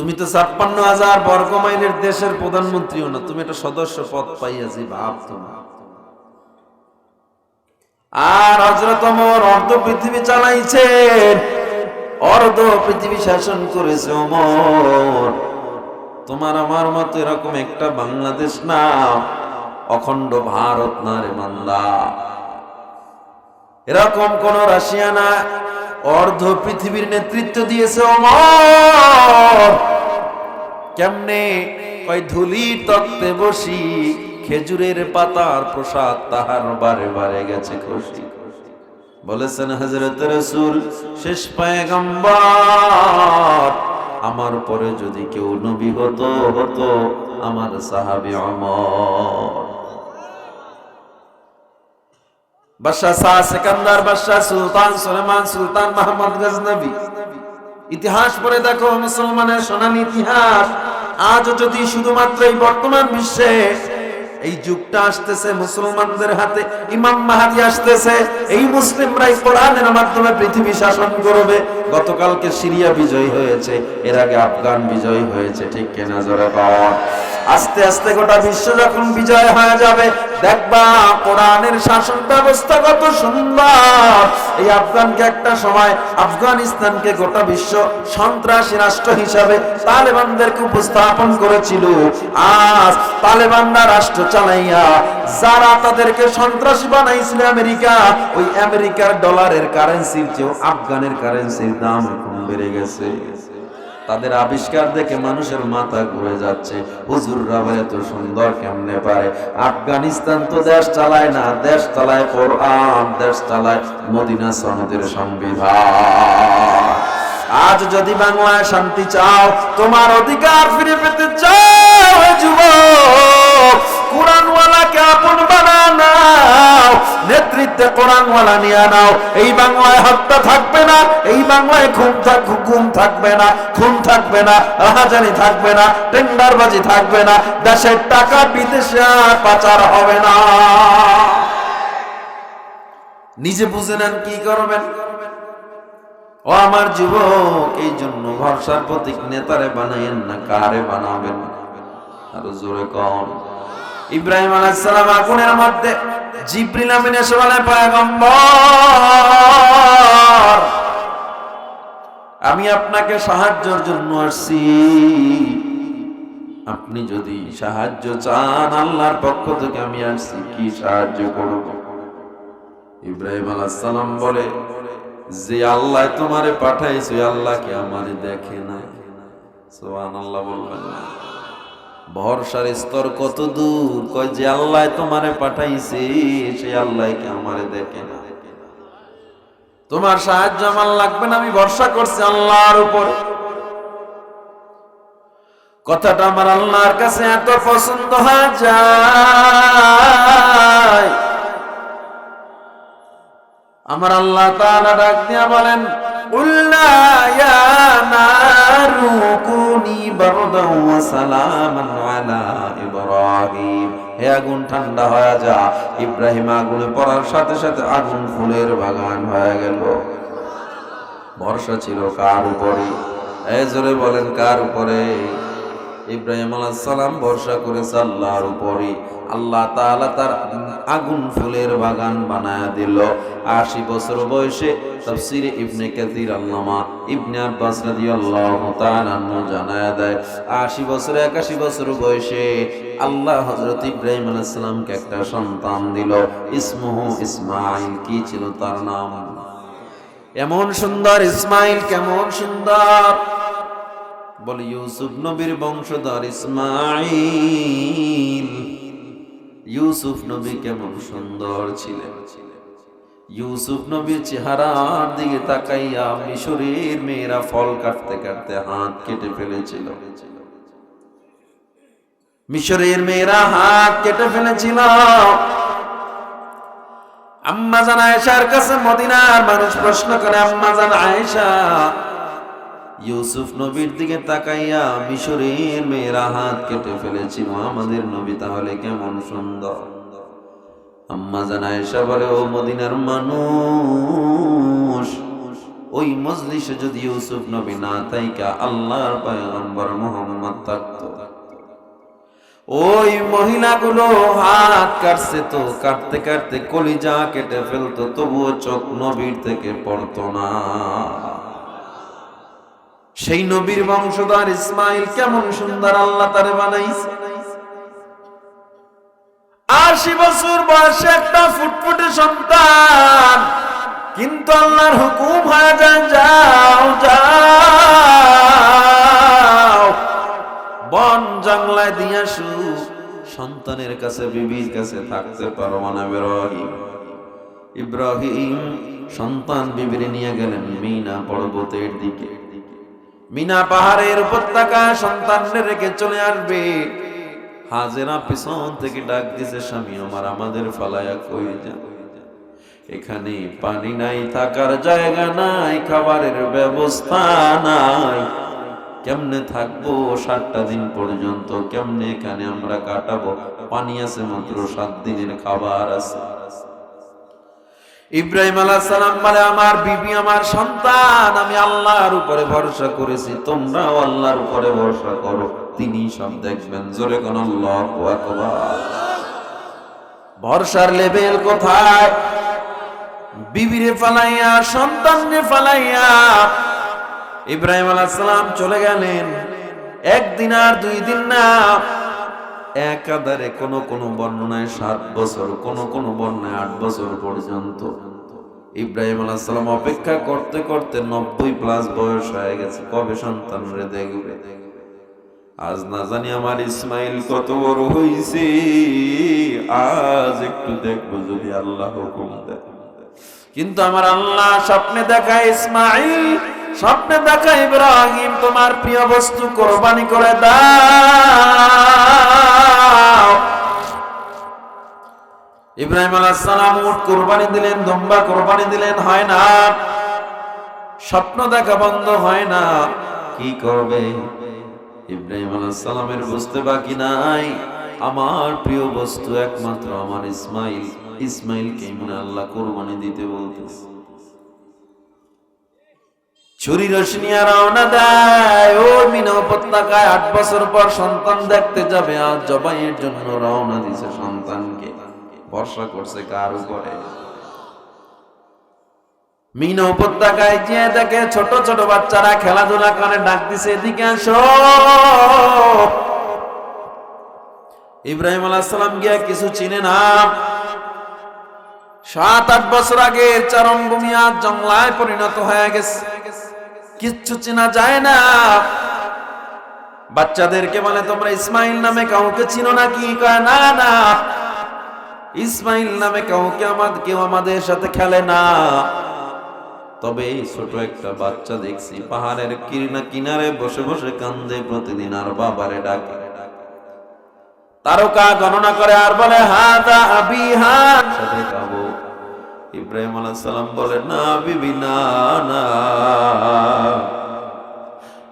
তুমি তো ছাপ্পান্ন হাজার বর্গ মাইলের দেশের প্রধানমন্ত্রীও না, তুমি একটা সদস্য পদ পাইয়াছি ভাব তোমার। আর হজরত অমর অর্ধ পৃথিবী চালাইছেন অর্ধ পৃথিবী শাসন করেছে অমর তোমার আমার মতো এরকম একটা বাংলাদেশ না, অখণ্ড ভারত না রে মান্দা এরকম কোন রাশিয়া না অর্ধ পৃথিবীর নেতৃত্ব দিয়েছে অমর কেমনে? কয় ধুলির তত্ত্বে বসি, খেজুরের পাতার প্রসাদ তাহার বারে বারে গেছে খুশি। বলেছেন হজরত রসুল, শেষ পায়গম্বর, আমার পরে যদি কেউ নবী হতো হতো আমার সাহাবি অমর বাদশাহ শাহ সেকান্দার বাদশাহ সুলতান, সুলেমান, সুলতান গজনবী। ইতিহাস দেখো, মুসলমানের ইতিহাস। আজ যদি শুধুমাত্র এই বর্তমান বিশ্বে এই যুগটা আসতেছে, মুসলমানদের হাতে ইমাম মাহাদি আসতেছে, এই মুসলিমরাই কোরআনের মাধ্যমে পৃথিবী শাসন করবে। গতকালকে সিরিয়া বিজয় হয়েছে, এর আগে আফগান বিজয় হয়েছে, ঠিক কেনা জোরে পাওয়া আস্তে আস্তে গোটা বিশ্ব যখন বিজয় হয়ে যাবে, দেখবা কোরআনের শাসন ব্যবস্থা কত সুন্দর। এই আফগানকে একটা সময় আফগানিস্তানকে গোটা বিশ্ব সন্ত্রাসী রাষ্ট্র হিসাবে তালেবানদেরকে উপস্থাপন করেছিল। আজ তালেবানরা রাষ্ট্র চালাইয়া, যারা তাদেরকে সন্ত্রাসী বানাইছিল আমেরিকা, ওই আমেরিকার ডলারের কারেন্সির চেয়েও আফগানের কারেন্সির দাম এখন বেড়ে গেছে। তাদের আবিষ্কার দেখে মানুষের মাথা ঘুরে যাচ্ছে। হুজুররা বলে, এত সুন্দর কেমনে পারে? আফগানিস্তান তো দেশ চালায় না, দেশ চালায় কোরআন, দেশ চালায় মদিনা সনদের সংবিধান। আজ যদি বাংলায় শান্তি চাও, তোমার অধিকার ফিরে পেতে চাও, হে যুবক। আপন নেতৃত্বে নিয়ে নাও। এই বাংলায় হত্যা থাকবে না, এই বাংলায় খুন থাক গুম থাকবে না, খুন থাকবে না রাহাজানি থাকবে না, টেন্ডারবাজি থাকবে না, দেশের টাকা বিদেশে পাচার হবে না। নিজে বুঝে নেন কি করবেন? ও আমার যুবক, এই জন্য ভরসার প্রতীক নেতারে বানাইয়েন না, কারে বানাবেন? আরও জোরে কম ইব্রাহিম আলাইসালাম আগুনের মধ্যে আমি আপনাকে সাহায্যের জন্য আসছি। আপনি যদি সাহায্য চান, আল্লাহর পক্ষ থেকে আমি আসছি। কি সাহায্য করব? ইব্রাহিম আলাইসালাম বলে, যে আল্লাহ তোমারে পাঠাইছে আল্লাহ কি আমারে দেখে না সোহান আল্লাহ বলবেন না। ভরসার স্তর কত দূর? কয় যে আল্লাহ তোমারে পাঠাইছে, সে আল্লাহ কি আমারে দেখে না? তোমার সাহায্য আমার লাগবে না, আমি ভরসা করছি আল্লাহর উপর। কথাটা আমার আল্লাহর কাছে এত পছন্দ হয়ে যায়। আমার আল্লাহ তাআলা ডাক দিয়া বলেন, উল্লা বারদাও ওয়া সালামান আলা ইব্রাহিম। হে আগুন ঠান্ডা হয়ে যা। ইব্রাহিম আগুনে পড়ার সাথে সাথে আগুন ফুলের বাগান হয়ে গেল। ভরসা ছিল কার উপরে? এই জোরে বলেন, কার উপরে? ইব্রাহিম আলাইহিস সালাম ভরসা করেছে আল্লাহর উপরে। আল্লাহ তাআলা তার আগুন ফুলের বাগান বানায়া দিল। আশি বছর বয়সে তাফসির ইবনে কাসির আল্লামা ইবনে আব্বাস রাদিয়াল্লাহু তাআলা জানায়া দেয়, আশি বছর, একাশি বছর বয়সে আল্লাহ হযরত ইব্রাহিম আলাইহিস সালামকে একটা সন্তান দিল। ইসমুহু ইসমাইল কি ছিল তার নাম? এমন সুন্দর ইসমাইল কেমন সুন্দর? বলে ইউসুফ নবীর বংশধর ইসমাইল ইউসুফ নবী কেমন সুন্দর ছিলেন। ইউসুফ নবীর চেহারার দিকে তাকাইয়া মিশরের মেয়েরা ফল কাটতে কাটতে হাত কেটে ফেলেছিল। মিশরের মেয়েরা হাত কেটে ফেলেছিল। আম্মা জান আয়েশার কাছে মদিনার মানুষ প্রশ্ন করে, আম্মা জান আয়েশা ইউসুফ নবীর দিকে তাকাইয়া মিশরের মেয়েরা হাত কেটে ফেলেছিল। আমাদের নবী তাহলে কেমন সুন্দর? আম্মা জান আয়েশা বলে, ও মদিনার মানুষ, ওই মজলিসে যদি ইউসুফ নবী না তাইকা, আল্লাহর পয়গম্বর মোহাম্মদ থাকতো। ওই মহিলাগুলো হাত কাটছে তো, কাটতে কাটতে কলিজা কেটে ফেলতো, তবুও চোখ নবীর থেকে পড়তো না। সেই নবীর বংশধর ইসমাইল কেমন সুন্দর আল্লাহ তারে বানাইছে। আশি বছর বয়সে একটা ফুটফুটে সন্তান। কিন্তু আল্লাহর হুকুম হয়ে যায় যাও যাও। বন জঙ্গলায় দিয়া সু সন্তানের কাছে, বিবির কাছে থাকতে পারো মানে ইব্রাহিম। ইব্রাহিম সন্তান বিবিরে নিয়ে গেলেন মিনা পর্বতের দিকে। মিনা পাহাড়ের উপত্যকা সন্তানদের রেখে চলে আসবে। হাজেরা পিছন থেকে ডাক দিছে, স্বামী, আমার আমাদের ফালায়া কই যান এখানে পানি নাই, থাকার জায়গা নাই, খাবারের ব্যবস্থা নাই। কেমনে থাকব সাতটা দিন পর্যন্ত? কেমনে এখানে আমরা কাটাবো? পানি আছে মাত্র সাত দিনের খাবার আছে। ইব্রাহিম আলাহ সালাম বলে, আমার বিবি, আমার সন্তান, আমি আল্লাহর উপরে ভরসা করেছি। তোমরাও আল্লাহর উপরে ভরসা করো। তিনি সব দেখবেন। জোরে কোন ভরসার লেভেল কোথায়? বিবিরে ফালাইয়া, সন্তানরে ফালাইয়া ইব্রাহিম আলাইহিস সালাম চলে গেলেন। একদিন আর দুই দিন না একাধারে কোন কোন বর্ণনায় সাত বছর, কোন কোন বর্ণনায় আট বছর পর্যন্ত। ইব্রাহিম আলাইহিস সালাম অপেক্ষা করতে করতে নব্বই প্লাস বয়স হয়ে গেছে। কবে সন্তান রে দেখবে? আজ না জানি আমার ইসমাইল কত বড় হইছে। আজ একটু দেখব যদি আল্লাহ হুকুম দেয়। কিন্তু আমার আল্লাহ স্বপ্নে দেখা ইসমাইল, স্বপ্নে দেখা ইব্রাহিম, তোমার প্রিয় বস্তু কোরবানি করে দাও। ইব্রাহিম আলাইহিস সালাম উট কোরবানি দিলেন, দম্বা কোরবানি দিলেন, হয় না। স্বপ্ন দেখা বন্ধ হয় না। কি করবে? ইব্রাহিম আলাইহিস সালামের বুঝতে বাকি নাই। আমার প্রিয় বস্তু একমাত্র আমার ইসমাইল। ইসমাইলকে মনে আল্লাহ কোরবানি দিতে বলতেছে। ছুরি রশনিয়া রওনা দেয়। ও মিনা উপত্যকায় আট বছর পর সন্তান দেখতে যাবে। আর জবাইয়ের জন্য রওনা দিছে সন্তানকে। ভরসা করছে কার উপরে? মিনা উপত্যকায় যে দেখে ছোট ছোট বাচ্চারা খেলাধুলা করে, ডাক দিছে, এদিকে আসো। ইব্রাহিম সালাম গিয়া কিছু চিনে না। সাত, আট বছর আগে চারণভূমি আজ জংলায় পরিণত হয়ে গেছে। কিচ্ছু চেনা যায় না। বাচ্চাদেরকে বলে, তোমরা ইসমাইল নামে কাউকে চিনো না কি? কয়, না না। ইসমাইল নামে কাউকে আমাদের কেউ আমাদের সাথে খেলে না। তবে এই ছোট একটা বাচ্চা দেখছি পাহাড়ের কিনা কিনারে বসে বসে কান্দে প্রতিদিন আর বাবারে ডাকে। তারকা গণনা করে আর বলে, হাদা আবি সাথে খাব ইব্রাহিম আলাইহিস সালাম বলে, না বিবি, না না।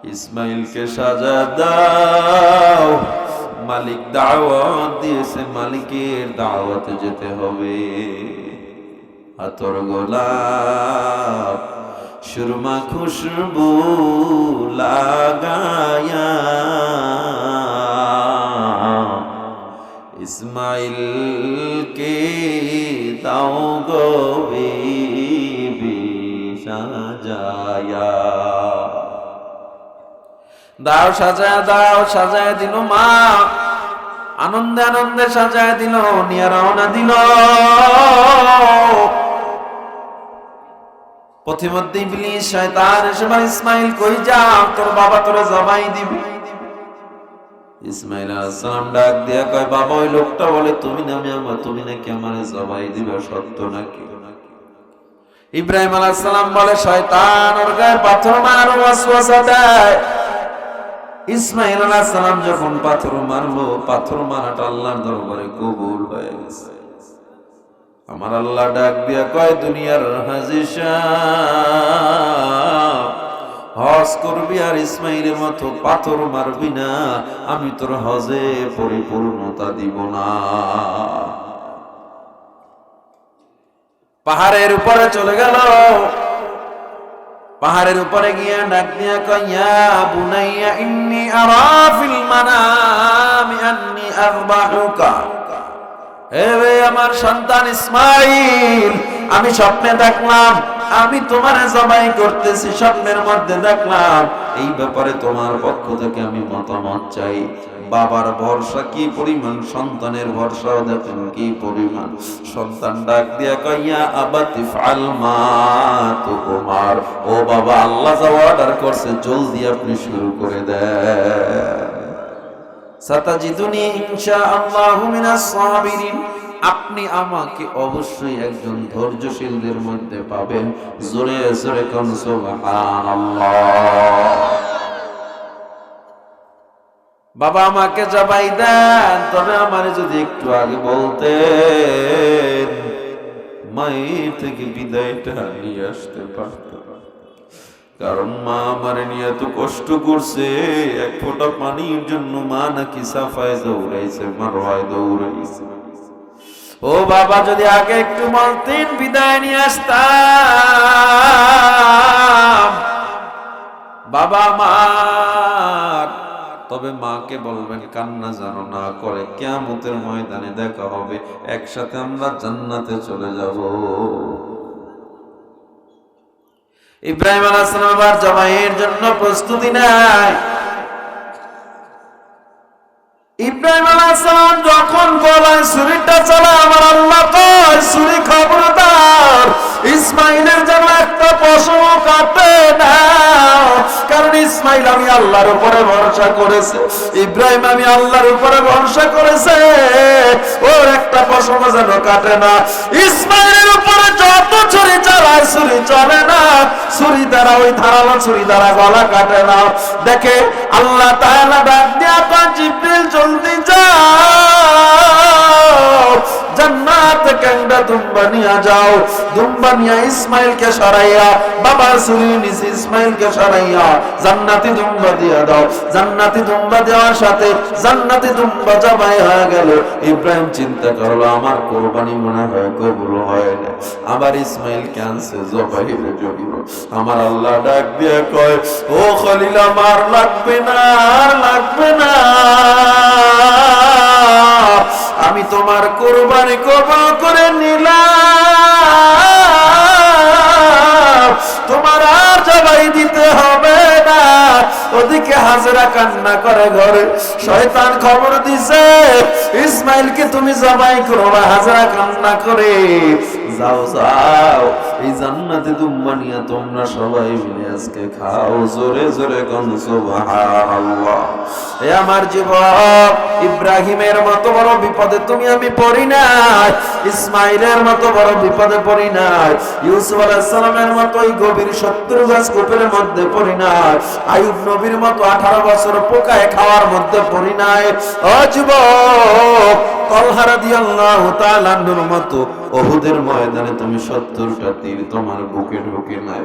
ইসমাইলকে সাজা দাও। মালিক দাওয়াত দিয়েছে, মালিকের দাওয়াতে যেতে হবে। আতর গোলাপ, সুরমা খুশবু লাগায়া ইসমাইল কে দাও গো বিবি সাজায়া দাও, সাজায় দাও, সাজায় দিল মা। আনন্দে আনন্দে সাজায় দিল, নিয়ে রওনা দিল। পথিমধ্যে শয়তান, এসে ইসমাইল, কই যাও? তোর বাবা তোরে জবাই ইসমাইল ডাক দিয়া কয়, বাবা, ওই লোকটা বলে, তুমি নামে আমার তুমি নাকি আমারে জবাই দিবে, সত্য নাকি? ইব্রাহিম আলাইহিস সালাম বলে, শয়তান, ওর গায়ে পাথর মারার দেয়। ইসমাইল আলাইহিস সালাম যখন পাথর মারলো, পাথর মারাটা আল্লাহর দরবারে কবুল হয়ে গেছে। আমার আল্লাহ ডাক দিয়া কয়, দুনিয়ার হাজিশা হজ করবি আর ইসমাইলের মতো পাথর মারবি না, আমি তোর হজে পরিপূর্ণতা দিব না। পাহাড়ের উপরে চলে গেল। পাহাড়ের উপরে গিয়ে ডাক দিয়া কইয়া বুনাইয়া, ইন্নি আরা ফিল মানামি আন্নি আযবাহুকা হে আমার সন্তান ইসমাইল, আমি স্বপ্নে দেখলাম, আমি তোমার জবাই করতেছি, স্বপ্নের মধ্যে দেখলাম। এই ব্যাপারে তোমার পক্ষ থেকে আমি মতামত চাই। বাবার ভরসা, কি পরিমাণ? সন্তানের ভরসাও দেখেন কি পরিমাণ। সন্তান ডাক দিয়া কইয়া, আবাতি ফাল মা তো তোমার ও বাবা, আল্লাহ যা অর্ডার করছে, জলদি আপনি শুরু করে দেন। সাতাজিদুনি ইনশাআল্লাহু মিনাস সাবিরিন। আপনি আমাকে অবশ্যই একজন ধৈর্যশীলদের মধ্যে পাবেন। জোরে জোরে কোন, সুবহানাল্লাহ। বাবা আমাকে জবাই দেন, তবে আমার যদি একটু আগে বলতে মায়ের থেকে বিদায়টা নিয়ে আসতে পারতাম। কারণ মা আমারে নিয়ে এত কষ্ট করছে, এক ফোঁটা পানির জন্য মা নাকি সাফায় দৌড়াইছে মারোয় দৌড়াইছে। ও বাবা, যদি আগে একটু বলতেন, বিদায় নিয়ে আসতাম। বাবা মার তবে মাকে বলবেন, কান্না যেন না করে, কেয়ামতের ময়দানে দেখা হবে, একসাথে আমরা জান্নাতে চলে যাব। ইব্রাহিম আলাইসালাম আবার জবাইয়ের জন্য প্রস্তুতি নাই ইব্রাহিম আলাহ যখন গলায় শরীরটা চলে ইসমাইল আমি আল্লাহর উপরে ভরসা করেছে। ইব্রাহিম আমি আল্লাহর উপরে ভরসা করেছে। ওর একটা পশম যেন কাটে না। ইসমাইলের উপরে যত ছুরি চালায় ছুরি চলে না, ছুরি দ্বারা ওই ধারালো ছুরি দ্বারা গলা কাটে না। দেখে আল্লাহ তাআলা ডাক দিয়া জিব্রিল জলদি যাও। জান্নাত থেকে দুম্বা নিয়ে যাও? দুম্বা নিয়ে ইসমাইলকে সরাইয়া, বাবা ছুরি নিছে ইসমাইলকে সরাইয়া জান্নাতি দুম্বা দিয়ে দাও। জান্নাতি দুম্বা দেওয়ার সাথে জান্নাতি দুম্বা জবাই হয়ে গেল। ইব্রাহিম চিন্তা করল, আমার কোরবানি মনে হয় কবুল হয় না। আবার ইসমাইল ক্যান্সে জবাইয়ের জন্য আমার আল্লাহ ডাক দিয়ে কয়, ও খলিল, আমার লাগবে না লাগবে না। আমি তোমার কোরবানি কব করে নিলাম। তোমার আর জবাই দিতে হবে না। ওদিকে হাজরা কান্না করে ঘরে। শয়তান খবর দিছে, ইসমাইলকে তুমি জবাই করো হাজরা কান্না করে। যাও যাও। এই জান্নাতে দুম্বা নিয়ে তোমরা সবাই মিলে আজকে খাও। জোরে জোরে কোন, সুবহানাল্লাহ। এ আমার জীবন ইব্রাহিমের মতো বড় বিপদে তুমি আমি পড়ি নাই, ইসমাইলের মতো বড় বিপদে পড়ি নাই, ইউসুফ আলাইহিস সালামের মতো ওই গভীর শত্রু গাছ কোপের মধ্যে পড়ি নাই আয়ুব নবীর মতো 18 বছর পোকায় খাওয়ার মধ্যে পড়ি নাই। ও যুবক, তলহা রাদিয়াল্লাহু তাআলা আনহুর মতো ওহুদের ময়দানে তুমি 70টা তীর তোমার বুকে ঢুকে নাই।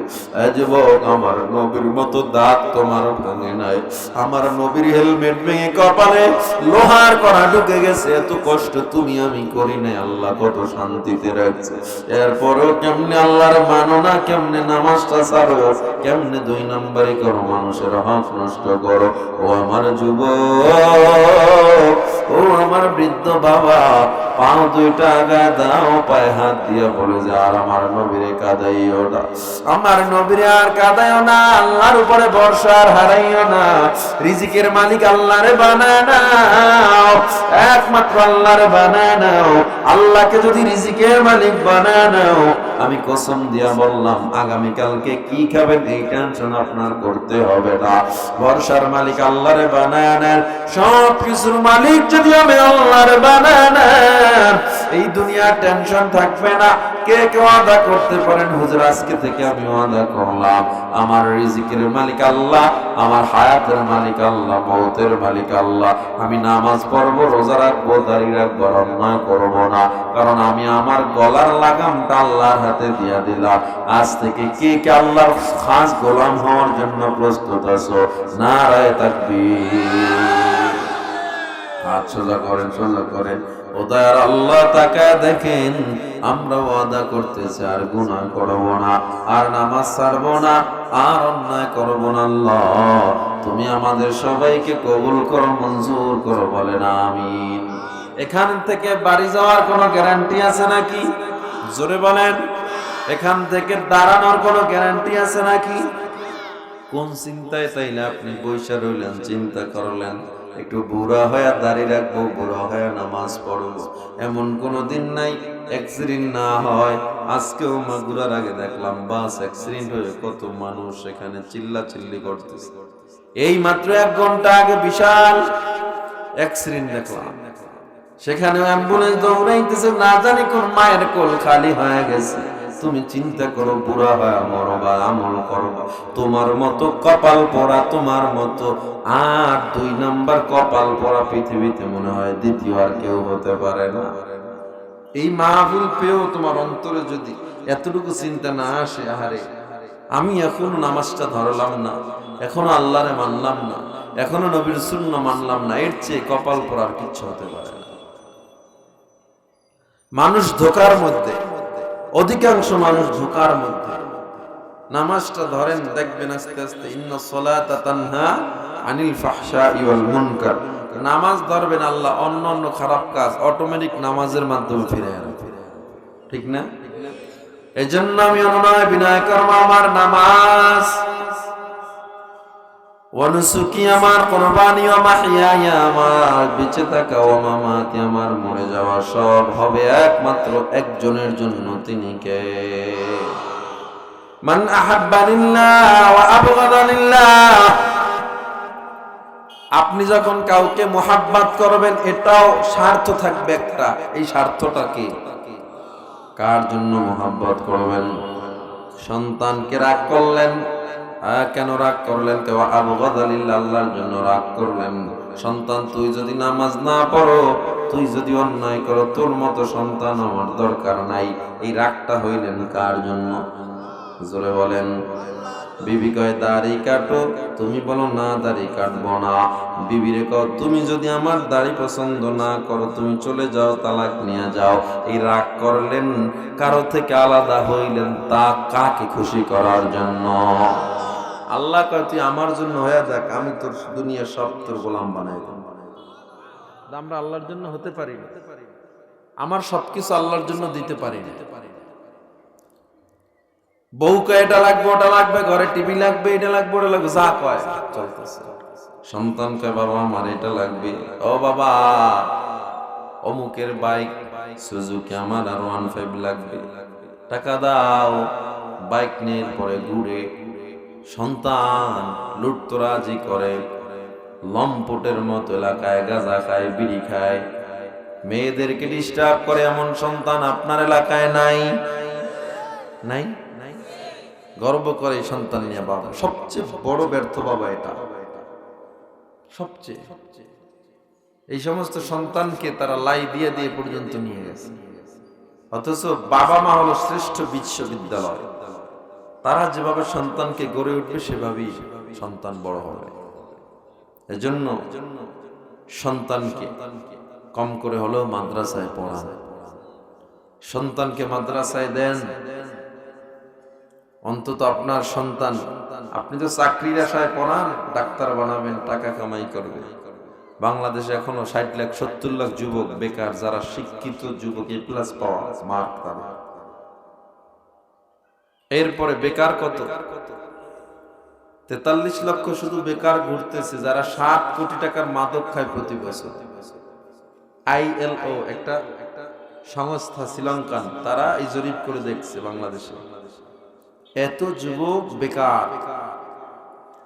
যুবক, আমার নবীর মতো দাঁত তোমার ভাঙে নাই। আমার নবীর হেলমেট ভেঙে কপালে লোহার করা ঢুকে গেছে। এত কষ্ট তুমি আমি করি নাই। আল্লাহ কত শান্তিতে রাখছে। এরপরেও কেমনে আল্লাহর মানো না কেমনে নামাজটা ছাড়ো কেমনে দুই নম্বরে করো মানুষের হক নষ্ট করো? ও আমার যুব ও আমার বৃদ্ধ বাবা, পাও দুইটা আগা দাও, পায়ে হাত দিয়ে বলে যে। আর আমার নবীরে না। আমার আর না, আল্লাহর উপরে হারাইও না। রিজিকের মালিক আল্লাহরে বানায় নাও, একমাত্র আল্লাহরে বানায় নাও। আল্লাহকে যদি রিজিকের মালিক বানায় নাও, আমি কসম দিয়া বললাম আগামী কালকে কি খাবেন এই টেনশন আপনার করতে হবে না। ভরসার মালিক আল্লাহরে বানায় নেন। সব কিছুর মালিক যদি আমি আল্লাহরে বানায় নেন, এই দুনিয়ার টেনশন থাকবে না। কে কে ওয়াদা করতে পারেন হুজুর, আজকে থেকে আমি ওয়াদা করলাম আমার রিজিকের মালিক আল্লাহ, আমার হায়াতের মালিক আল্লাহ, মৌতের মালিক আল্লাহ। আমি নামাজ পড়ব, রোজা রাখব দাঁড়িয়ে রাখব অন্যায় করব না। কারণ আমি আমার গলার লাগামটা আল্লাহর হাতে দিয়া দিলাম। আজ থেকে কে কে আল্লাহর খাস গোলাম হওয়ার জন্য প্রস্তুত আছো? নারায় তাকবীর। হাত সোজা করেন সোজা করেন। ও দয়ার আল্লাহ দেখেন আমরা ওয়াদা করতেছি, আর করব না, আর নামাজ না, আর অন্যায় না, আল্লাহ। তুমি আমাদের সবাইকে কবুল করো, মঞ্জুর করো, বলেন আমিন। এখান থেকে বাড়ি যাওয়ার কোনো গ্যারান্টি আছে নাকি? জোরে বলেন। এখান থেকে দাঁড়ানোর কোনো গ্যারান্টি আছে নাকি? কোন চিন্তায় তাইলে আপনি বৈশা রইলেন, চিন্তা করলেন? একটু বুড়া হয়ে দাঁড়িয়ে রাখব, বুড়া হয়ে নামাজ পড়ব। এমন কোনো দিন নাই অ্যাক্সিডেন্ট না হয়। আজকেও মাগুরার আগে দেখলাম বাস অ্যাক্সিডেন্ট হয়ে কত মানুষ এখানে চিল্লা চিল্লি করতেছে। এই মাত্র এক ঘণ্টা আগে বিশাল অ্যাক্সিডেন্ট দেখলাম। সেখানে অ্যাম্বুলেন্স দৌড়াইতেছে, না জানি কোন মায়ের কোল খালি হয়ে গেছে। তুমি চিন্তা করো, বুড়া হয় মরবা, আমল করবা। তোমার মতো কপাল পড়া, তোমার মতো আর দুই নাম্বার কপাল পড়া পৃথিবীতে মনে হয় দ্বিতীয় আর কেউ হতে পারে না। এই মাহফিল পেয়েও তোমার অন্তরে যদি এতটুকু চিন্তা না আসে, আহারে, আমি এখনও নামাজটা ধরলাম না, এখনও আল্লাহরে মানলাম না, এখনও নবীর শূন্য মানলাম না, এর চেয়ে কপাল পড়ার কিচ্ছু হতে পারে না। মানুষ ধোকার মধ্যে অধিকাংশ মানুষ ঝুকার মধ্যে। নামাজটা ধরেন, দেখবেন আস্তে আস্তে, ইন্না সলাতা আনিল ফাহশা ওয়াল মুনকার। নামাজ ধরবেন আল্লাহ, অন্য অন্য খারাপ কাজ, অটোমেটিক নামাজের মাধ্যমে ফিরে আনবে ঠিক না? এজন্য আমি অনুনয় বিনয় কর্ম, আমার নামাজ আমার আমার বেঁচে থাকা মামাতি আমার, মরে যাওয়া সব হবে একমাত্র একজনের জন্য তিনি কে? মান আহাব্বানিল্লাহ ওয়া আবগাদানিল্লাহ আপনি যখন কাউকে মোহাব্বত করবেন, এটাও স্বার্থ থাকবে একটা। এই স্বার্থটা কি? কার জন্য মোহাব্বত করবেন? সন্তানকে রাগ করলেন কেন রাগ করলেন? কেউ আবু গদালিল্লা আল্লাহর জন্য রাগ করলেন। সন্তান, তুই যদি নামাজ না পড়ো, তুই যদি অন্যায় করো, তোর মতো সন্তান আমার দরকার নাই। এই রাগটা হইলেন কার জন্য? জোরে বলেন। বিবি কয়, দাড়ি কাটো, তুমি বলো না দাড়ি কাটবো না। বিবিরে কও তুমি যদি আমার দাড়ি পছন্দ না করো, তুমি চলে যাও, তালাক নিয়ে যাও। এই রাগ করলেন, কারও থেকে আলাদা হইলেন তা কাকে খুশি করার জন্য? আল্লাহ কয়, তুই আমার জন্য হয়ে যাক, আমি তোর দুনিয়া সব তোর গোলাম বানাই আমরা আল্লাহর জন্য হতে পারি আমার সবকিছু আল্লাহর জন্য দিতে পারি না। বউকে এটা লাগবে, ওটা লাগবে, ঘরে টিভি লাগবে, এটা লাগবে, ওটা লাগবে, যা কয়, চলতেছে। সন্তানকে বাবা, আমার এটা লাগবে। ও বাবা, অমুকের বাইক, সুজুকি আমার আর ওয়ান ফাইভ লাগবে। টাকা দাও, বাইক নিয়ে পরে ঘুরে সন্তান লুটতরাজি করে, লম্পটের মতো এলাকায় গাঁজা খায়, বিড়ি খায়। মেয়েদেরকে ডিস্টার্ব করে এমন সন্তান আপনার এলাকায় নাই? নাই? গর্ব করে সন্তান নিয়ে বাবা। সবচেয়ে বড় ব্যর্থ বাবা এটা। সবচেয়ে। এই সমস্ত সন্তানকে তারা লাই দিয়ে দিয়ে পর্যন্ত নিয়ে গেছে। অথচ বাবা মা হলো শ্রেষ্ঠ বিশ্ববিদ্যালয়। তারা যেভাবে সন্তানকে গড়ে উঠবে, সেভাবেই সন্তান বড় হবে। এজন্য সন্তানকে কম করে হলেও মাদ্রাসায় পড়ান। সন্তানকে মাদ্রাসায় দেন। অন্তত আপনার সন্তান, আপনি তো চাকরির আশায় পড়ান, ডাক্তার বানাবেন, টাকা কামাই করবে বাংলাদেশে এখনও ষাট লাখ, সত্তর লাখ যুবক বেকার, যারা শিক্ষিত যুবক এ প্লাস পাওয়া মার্ক তারা এরপরে বেকার কত? তেতাল্লিশ লক্ষ শুধু বেকার ঘুরতেছে, যারা সাত কোটি টাকার মাদক খায় প্রতি বছর। আইএলও একটা সংস্থা শ্রীলঙ্কান, তারা এই জরিপ করে দেখছে বাংলাদেশে। এত যুবক বেকার।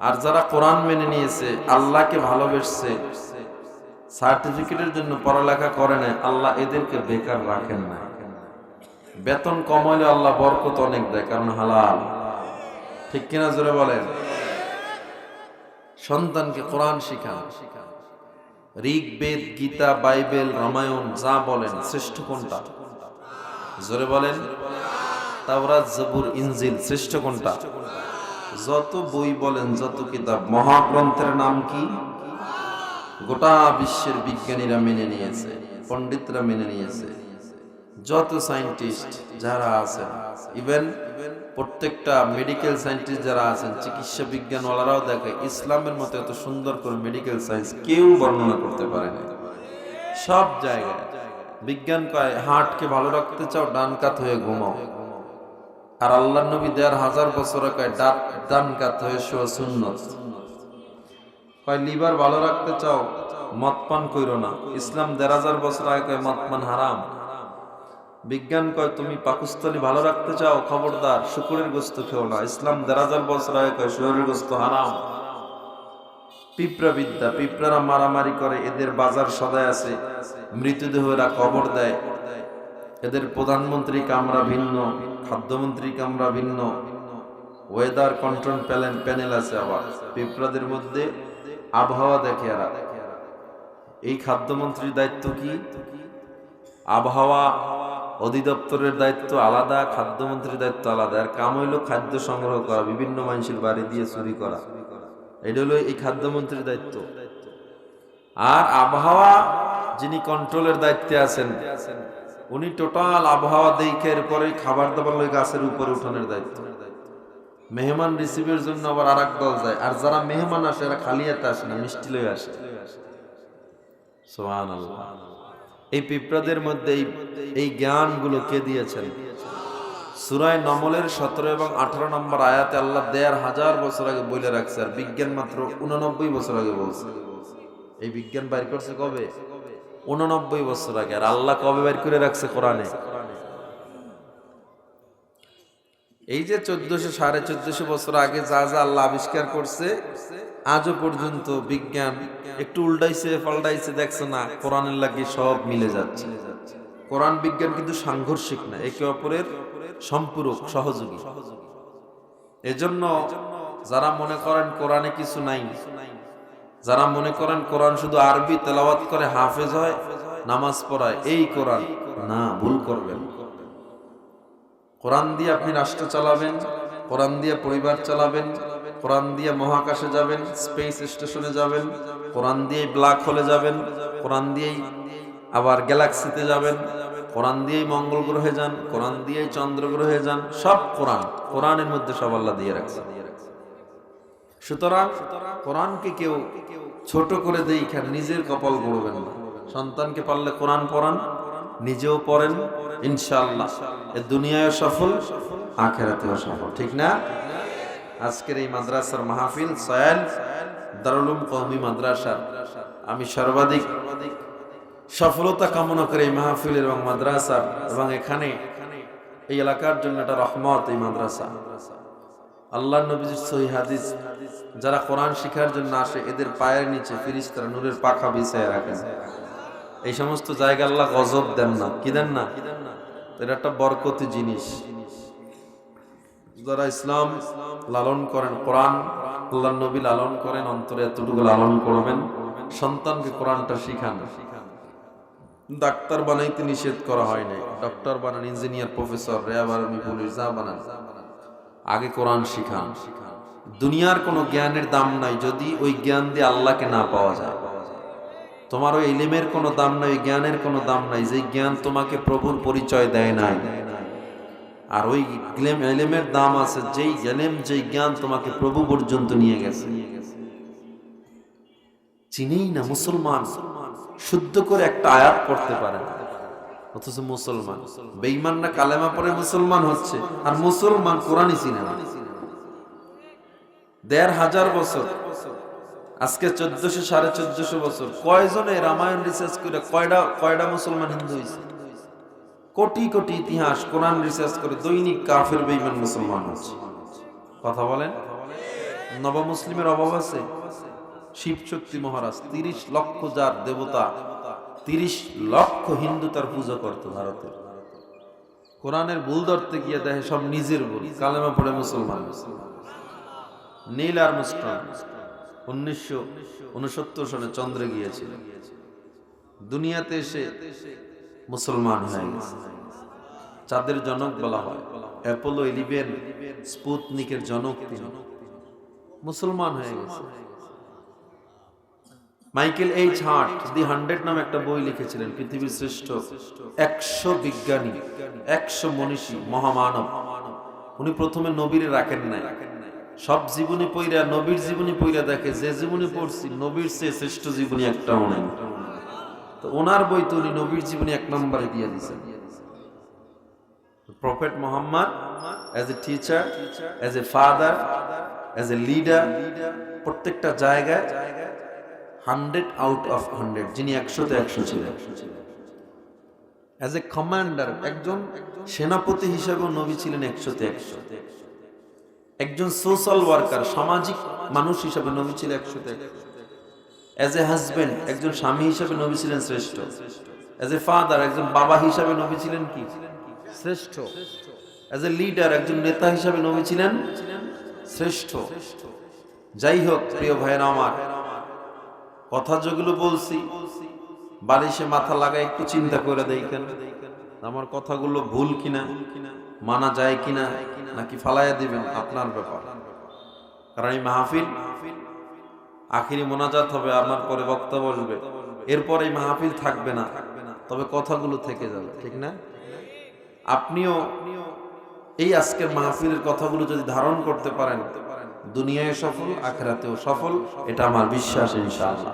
আর যারা কোরআন মেনে নিয়েছে, আল্লাহকে ভালোবেসছে, সার্টিফিকেটের জন্য পড়ালেখা করে নাই, আল্লাহ এদেরকে বেকার রাখেন না বেতন কম হলে আল্লাহ বরকত অনেক দেয়, কারণ হালাল। ঠিক কিনা জোরে বলেন? সন্তানকে কোরআন শিখান। ঋগ্বেদ, গীতা, বাইবেল, রামায়ণ যা বলেন, শ্রেষ্ঠ কোনটা? জোরে বলেন। তাওরাত, জবুর, ইনজিল, শ্রেষ্ঠ কোনটা? যত বই বলেন, যত কিতাব, মহাগ্রন্থের নাম কি? গোটা বিশ্বের বিজ্ঞানীরা মেনে নিয়েছে, পণ্ডিতরা মেনে নিয়েছে। যত সায়েন্টিস্ট যারা আছেন ইভেন প্রত্যেকটা মেডিকেল সায়েন্টিস্ট যারা আছেন, চিকিৎসা বিজ্ঞানওয়ালারাও দেখে, ইসলামের মতো এত সুন্দর করে মেডিকেল সায়েন্স কেউ বর্ণনা করতে পারে না সব জায়গায়। বিজ্ঞান কয় হার্টকে ভালো রাখতে চাও, ডান কাত হয়ে ঘুমাও। আর আল্লাহ নবী দেড় হাজার বছর কয় ডান কাত হয়ে শোয়া সুন্নত। কয়, লিভার ভালো রাখতে চাও, মদ পান কইরো না। ইসলাম দেড় হাজার বছর আগে কয়, মদ পান হারাম। বিজ্ঞান কয়, তুমি পাকস্থলী ভালো রাখতে চাও? খবরদার, শুকুরের গোস্ত খেও না। ইসলাম দেড় হাজার বছর আগে কয়, শুকুরের গোস্ত হারাম। পিঁপড়া বিদ্যা পিঁপড়ারা মারামারি করে, এদের বাজার সদায় আছে। মৃতদেহরা কবর দেয়। এদের প্রধানমন্ত্রী কামরা ভিন্ন, খাদ্যমন্ত্রী কামরা ভিন্ন। ওয়েদার কন্ট্রোল প্যানেল প্যানেল আছে আবার। পিঁপড়াদের মধ্যে আবহাওয়া দেখে এরা। এই খাদ্যমন্ত্রীর দায়িত্ব কি? আবহাওয়া অধিদপ্তরের দায়িত্ব আলাদা, খাদ্যমন্ত্রীর দায়িত্ব আলাদা। আর কাম হইল খাদ্য সংগ্রহ করা, বিভিন্ন মানুষের বাড়ি দিয়ে চুরি করা। এটা হলো এই খাদ্যমন্ত্রীর দায়িত্ব। আর আবহাওয়া, যিনি কন্ট্রোলের দায়িত্বে আছেন, উনি টোটাল আবহাওয়া দেখে পরে খাবার দাবার লই গাছের উপরে উঠানোর দায়িত্ব। মেহমান রিসিভের জন্য আবার আর এক দল যায়। আর যারা মেহমান আসে, এরা খালি হাতে আসে না, মিষ্টি লই আসে। সুবহানাল্লাহ। এই পিঁপড়াদের মধ্যে এই এই জ্ঞানগুলো কে দিয়েছেন। সুরায় নমলের সতেরো এবং আঠারো নম্বর আয়াতে আল্লাহ দেড় হাজার বছর আগে বলে রাখছে, আর বিজ্ঞান মাত্র উননব্বই বছর আগে বলছে। এই বিজ্ঞান বাইর করছে কবে? উননব্বই বছর আগে, আর আল্লাহ কবে বাইর করে রাখছে কোরআনে? এই যে চোদ্দশো সাড়ে চোদ্দশো বছর আগে যা যা আল্লাহ আবিষ্কার করছে আজও পর্যন্ত বিজ্ঞান একটু উল্টাইছে, পাল্টাইছে, দেখছে না? কোরআনের লাগে সব মিলে যাচ্ছে। কোরআন বিজ্ঞান কিন্তু সাংঘর্ষিক না, একে অপরের সম্পূরক, সহযোগী। এজন্য যারা মনে করেন কোরআনে কিছু নাই, যারা মনে করেন কোরআন শুধু আরবি তেলাওয়াত করে হাফেজ হয়, নামাজ পড়ায়, এই কোরআন না, ভুল করবেন। কোরআন দিয়ে আপনি রাষ্ট্র চালাবেন, কোরআন দিয়ে পরিবার চালাবেন কোরআন দিয়ে মহাকাশে যাবেন স্পেস স্টেশনে যাবেন, কোরআন দিয়ে ব্ল্যাক হোলে যাবেন, কোরআন দিয়েই আবার গ্যালাক্সিতে যাবেন, কোরআন দিয়েই মঙ্গল গ্রহে যান, কোরআন দিয়েই চন্দ্র গ্রহে যান, সব কোরআন, কোরআনের মধ্যে সব আল্লাহ দিয়ে রাখছে। সুতরাং কোরআনকে কেউ ছোট করে দেই এখানে নিজের কপাল গড়বেন না। সন্তানকে পারলে কোরআন পড়ান, নিজেও পড়েন, ইনশাআল্লাহ। এ দুনিয়ায় সফল, আখেরাতেও সফল, ঠিক না? আজকের এই মাদ্রাসার মাহফিল সয়াল দারুলুম কওমি মাদ্রাসার আমি সর্বাধিক সফলতা কামনা করে এই মাহফিল এবং মাদ্রাসার এবং এখানে এই এলাকার জন্য একটা রহমত এই মাদ্রাসা। আল্লাহ নবীজির সহি হাদিস, যারা কোরআন শিখার জন্য আসে, এদের পায়ের নিচে ফিরিস্তারা নূরের পাখা বিছায় রাখেন। এই সমস্ত জায়গা আল্লাহ গজব দেন না। কি দেন না? এটা একটা বরকতি জিনিস। যারা ইসলাম লালন করেন কোরআন আল্লাহ নবী লালন করেন, অন্তরে এতটুকু লালন করবেন, সন্তানকে কোরআনটা শিখান। ডাক্তার বানাইতে নিষেধ করা হয় নাই। ডক্টর বানান, ইঞ্জিনিয়ার, প্রফেসর, র্যাব পুলিশ, যা বানান। আগে কোরআন শিখান। দুনিয়ার কোনো জ্ঞানের দাম নাই, যদি ওই জ্ঞান দিয়ে আল্লাহকে না পাওয়া যায়। তোমার ওই ইলিমের কোনো দাম নাই জ্ঞানের কোনো দাম নাই যে জ্ঞান তোমাকে প্রভুর পরিচয় দেয় নাই। আর ওই এলেমের দাম আছে, যেই এলেম যেই জ্ঞান তোমাকে প্রভু পর্যন্ত নিয়ে গেছে। চিনেই না মুসলমান, শুদ্ধ করে একটা আয়াত পড়তে পারে না। অথচ মুসলমান কালেমা পরে মুসলমান হচ্ছে, আর মুসলমান দেড় হাজার বছর, আজকে চোদ্দশো সাড়ে চোদ্দশো বছর, কয়জনে রামায়ণ রিসার্চ করে কয়টা কয়টা মুসলমান হিন্দু হয়েছে কোটি কোটি ইতিহাস কোরআন রিসার্চ করে দৈনিক কাফের বেইমান মুসলমান হচ্ছে। কথা বলেন? নব মুসলিমের অভাব আছে? শিব শক্তি মহারাজ তিরিশ লক্ষ যার দেবতা, তিরিশ লক্ষ হিন্দু তার পুজো করত ভারতের। কোরআনের ভুল ধরতে গিয়ে দেখে সব নিজের ভুল, কালেমা পড়ে মুসলমান। নীল আর মুস্ট্রং উনিশশো উনসত্তর সনে চন্দ্রে গিয়েছিল। দুনিয়াতে এসে মুসলমান হয়ে গেছে। চাঁদের জনক বলা হয়। অ্যাপোলো ইলেভেন স্পুতনিকের জনক মুসলমান হয়ে গেছে। Michael H Hart, the hundred নামে একটা বই লিখেছিলেন, পৃথিবীর শ্রেষ্ঠ একশো বিজ্ঞানী, একশো মনীষী, মহামানব। উনি প্রথমে নবীরে রাখেন নাই। সব জীবনী পইরা, নবীর জীবনী পইরা দেখে, যে জীবনী পড়ছি, নবীর চেয়ে শ্রেষ্ঠ জীবনী একটাও নাই। তো ওনার বই তো উনি নবীর জীবনী এক নম্বরে দিয়ে দিয়েছেন। Prophet Muhammad as a teacher as a father as a leader প্রত্যেকটা জায়গায় হান্ড্রেড আউট অফ হান্ড্রেড যিনি একশোতে একশো ছিলেন। অ্যাজ এ কমান্ডার একজন সেনাপতি হিসেবেও নবী ছিলেন একশোতে একশো। একজন সোশ্যাল ওয়ার্কার সামাজিক মানুষ হিসেবে নবী ছিলেন একশোতে অ্যাজ এ হাজবেন্ড একজন স্বামী হিসেবে নবী ছিলেন শ্রেষ্ঠ। অ্যাজ এ ফাদার একজন বাবা হিসাবে নবী ছিলেন কি? শ্রেষ্ঠ। অ্যাজ এ লিডার একজন নেতা হিসাবে নবী ছিলেন শ্রেষ্ঠ। যাই হোক প্রিয় ভাইয়ের আমার কথা যেগুলো বলছি বালিশে মাথা লাগায় একটু চিন্তা করে দেখেন আমার কথাগুলো ভুল কিনা মানা যায় কিনা নাকি ফালাইয়া দিবেন আপনার ব্যাপার। কারণ এই মাহফিল আখিরি মোনাজাত হবে, আমার পরে বক্তা বসবে। এরপর এই মাহফিল থাকবে না। তবে কথাগুলো থেকে যাবে, ঠিক না? আপনিও এই আজকের মাহফিলের কথাগুলো যদি ধারণ করতে পারেন, দুনিয়ায় সফল, আখেরাতেও সফল, এটা আমার বিশ্বাস, ইনশাআল্লাহ।